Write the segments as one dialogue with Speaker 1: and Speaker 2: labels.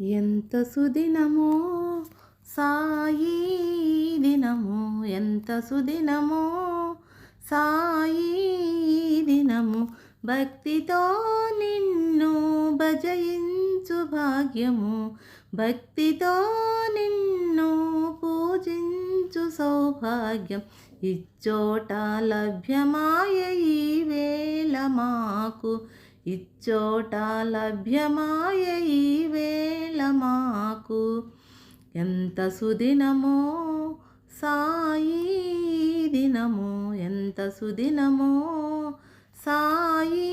Speaker 1: ఎంత సుదినమో సాయి దినము ఎంత సుదినమో సాయి దినము. భక్తితో నిన్ను భజయించు భాగ్యము భక్తితో నిన్ను పూజించు సౌభాగ్యం. ఇచ్చోట లభ్యమాయ ఈ వేళ మాకు ఇచ్చోట లభ్యమాయ ఈ వేళ మాకు ఎంత సుదినమో సాయి దినము ఎంత సుదినమో సాయి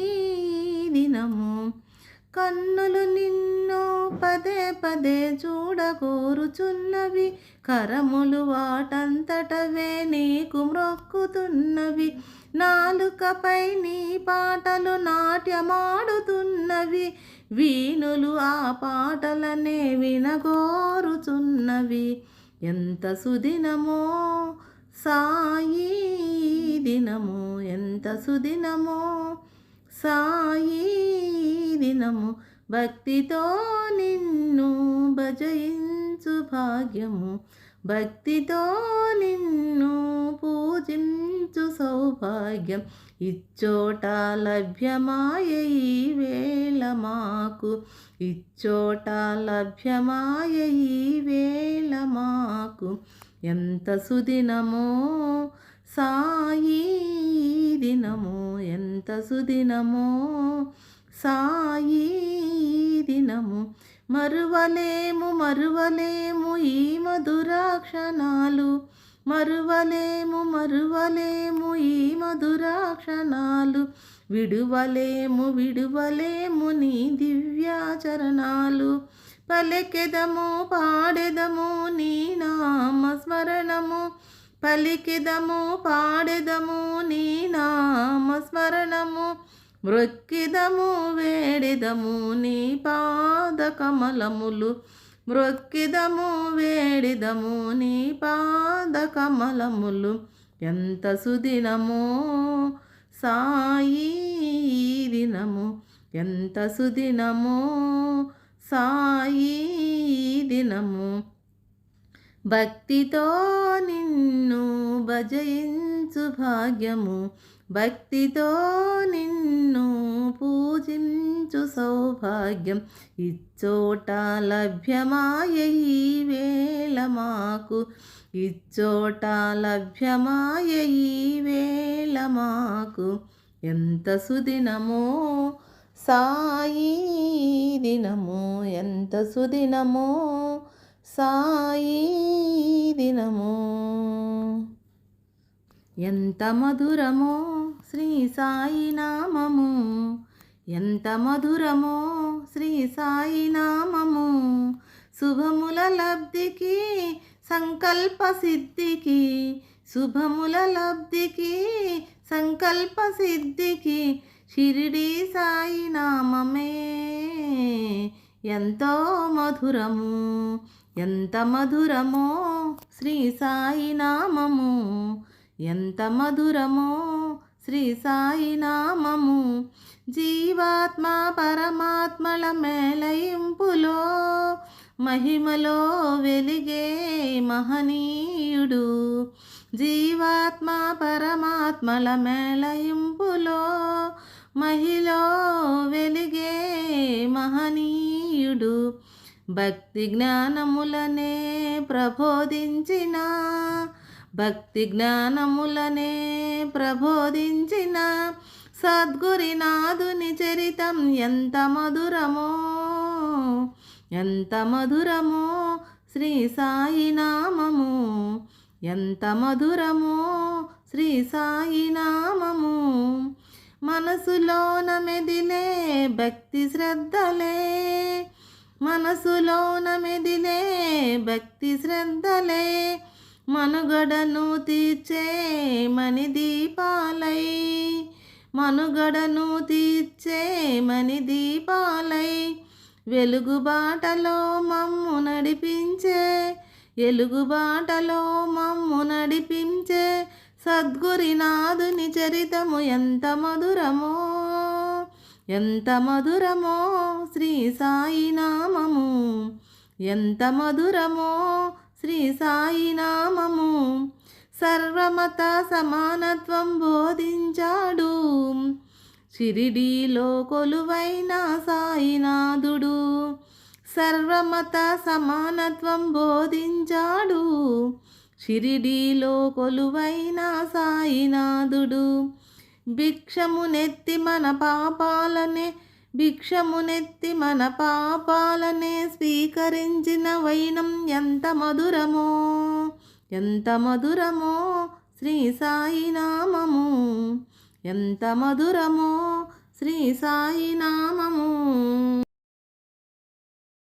Speaker 1: దినము. కన్నులు నిన్ను పదే పదే చూడగోరుచున్నవి. కరములు వాటంతటవే నీకు మ్రొక్కుతున్నవి. నాలుకపై నీ పాటలు నాట్యమాడుతున్నవి. వీణులు ఆ పాటలనే వినగోరుచున్నవి. ఎంత సుదినమో సాయి దినము ఎంత సుదినమో సాయి దినము భక్తితో నిన్ను భజయించు భాగ్యము. భక్తితో నిన్ను పూజించు సౌభాగ్యం. ఇచ్చోట లభ్యమాయ ఈ వేళ మాకు. ఇచ్చోట లభ్యమాయ ఈ వేళ మాకు. ఎంత సుదినమో ఎంత సుదినమో సాయి దినము. మరువలేము మరువలేము ఈ మధురాక్షణాలు. మరువలేము మరువలేము ఈ మధురాక్షణాలు. విడువలేము విడువలేము నీ దివ్యాచరణాలు. పలికెదము పాడెదము నీ నామస్మరణము. పలికెదము పాడెదము నీ స్మరణము మృక్కిదము వేడిదము నీ పాద కమలములు మృక్కిదము వేడిదము నీ పాద కమలములు ఎంత సుదినమో సాయి దినము. ఎంత సుదినమో సాయి దినము. భక్తితో నిన్ను భజయించు భాగ్యము. భక్తితో నిన్ను పూజించు సౌభాగ్యం. ఇచ్చోట లభ్యమాయ ఈ వేళ మాకు. ఇచ్చోట లభ్యమాయ ఈ వేళ మాకు. ఎంత సుదినమో సాయి దినము. ఎంత సుదినమో సాయి దినము. ఎంత మధురమో శ్రీ సాయి నామము. ఎంత మధురమో శ్రీ సాయి నామము. శుభముల లబ్ధికి సంకల్ప సిద్ధికి శుభముల లబ్ధికి సంకల్ప సిద్ధికి షిరిడి సాయి నామమే. ఎంతో మధురము ఎంత మధురమో శ్రీ సాయి నామము. ఎంత మధురమో శ్రీ సాయి నామము. జీవాత్మ పరమాత్మల మేళయింపులో మహిమలో వెలిగే మహనీయుడు. జీవాత్మ పరమాత్మల మేళయింపులో మహిలో వెలిగే మహనీయుడు. భక్తి జ్ఞానములనే ప్రబోధించిన భక్తి జ్ఞానములనే ప్రబోధించిన సద్గురినాథుని చరితం ఎంత మధురమో ఎంత మధురమో శ్రీ సాయి నామము ఎంత మధురమో శ్రీ సాయి నామము. మనసులోన మెదిలే భక్తి శ్రద్ధలే మనసులోన మెదిలే భక్తి శ్రద్ధలే మనుగడను తీర్చే మణి దీపాలై మనుగడను తీర్చే మణి దీపాలై వెలుగుబాటలో మమ్ము నడిపించే ఎలుగుబాటలో మమ్ము నడిపించే సద్గురినాథుని చరితము ఎంత మధురమో ఎంత మధురమో శ్రీ సాయి నామము. ఎంత మధురమో శ్రీ సాయి నామము. సర్వమత సమానత్వం బోధించాడు. షిరిడీలో కొలువైన సాయినాథుడు సర్వమత సమానత్వం బోధించాడు. షిరిడీలో కొలువైన సాయినాథుడు భిక్షమునెత్తి మన పాపాలనే భిక్షమునెత్తి మన పాపాలనే స్వీకరించిన వైనం ఎంత మధురమో ఎంత మధురమో శ్రీ సాయి నామము ఎంత మధురమో శ్రీ సాయి నామము.